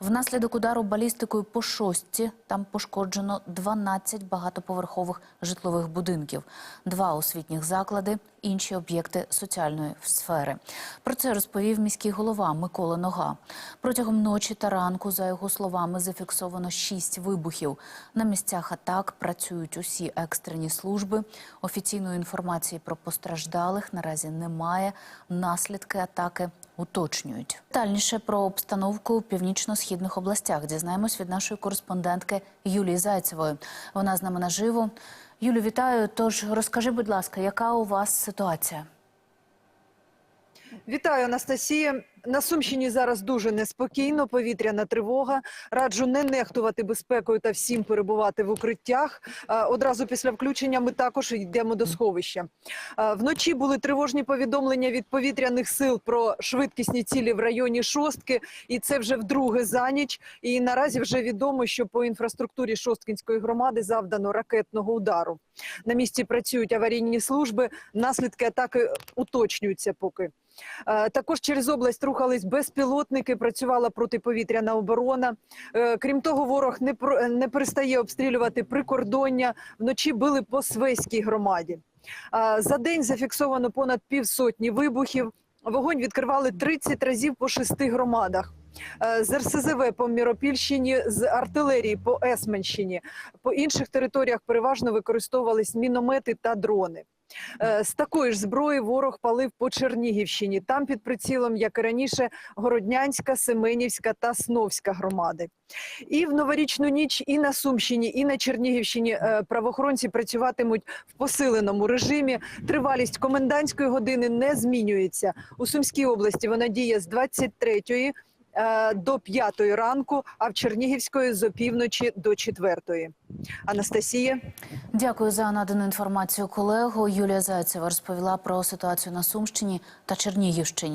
Внаслідок удару балістикою по шостці там пошкоджено 12 багатоповерхових житлових будинків, два освітніх заклади, інші об'єкти соціальної сфери. Про це розповів міський голова Микола Нога. Протягом ночі та ранку, за його словами, зафіксовано шість вибухів. На місцях атак працюють усі екстрені служби. Офіційної інформації про постраждалих наразі немає. Наслідки атаки уточнюють. Детальніше про обстановку у північно-східних областях дізнаємось від нашої кореспондентки Юлії Зайцевої. Вона з нами наживо. Юлю, вітаю. Тож розкажи, будь ласка, яка у вас ситуація? Вітаю, Анастасія. На Сумщині зараз дуже неспокійно. Повітряна тривога. Раджу не нехтувати безпекою та всім перебувати в укриттях. Е, Одразу після включення ми також йдемо до сховища. Е, Вночі були тривожні повідомлення від повітряних сил про швидкісні цілі в районі Шостки, і це вже вдруге за ніч. І наразі вже відомо, що по інфраструктурі Шосткінської громади завдано ракетного удару. На місці працюють аварійні служби. Наслідки атаки уточнюються поки. Е, Також через область рухались безпілотники, працювала протиповітряна оборона. Е, Крім того, ворог не не перестає обстрілювати прикордоння. Вночі били по Свеській громаді. Е, За день зафіксовано понад півсотні вибухів. Вогонь відкривали 30 разів по шести громадах. З РСЗВ по Міропільщині, з артилерії по Есменщині. По інших територіях переважно використовувались міномети та дрони. Е, З такої ж зброї ворог палив по Чернігівщині. Там під прицілом, як і раніше, Городнянська, Семенівська та Сновська громади. І в новорічну ніч і на Сумщині, і на Чернігівщині е, правоохоронці працюватимуть в посиленому режимі. Тривалість комендантської години не змінюється. У Сумській області вона діє з 23-ї е, до п'ятої ранку, а в Чернігівської з опівночі до четвертої. Анастасія. Дякую за надану інформацію, Колегу Юлія Зайцева розповіла про ситуацію на Сумщині та Чернігівщині.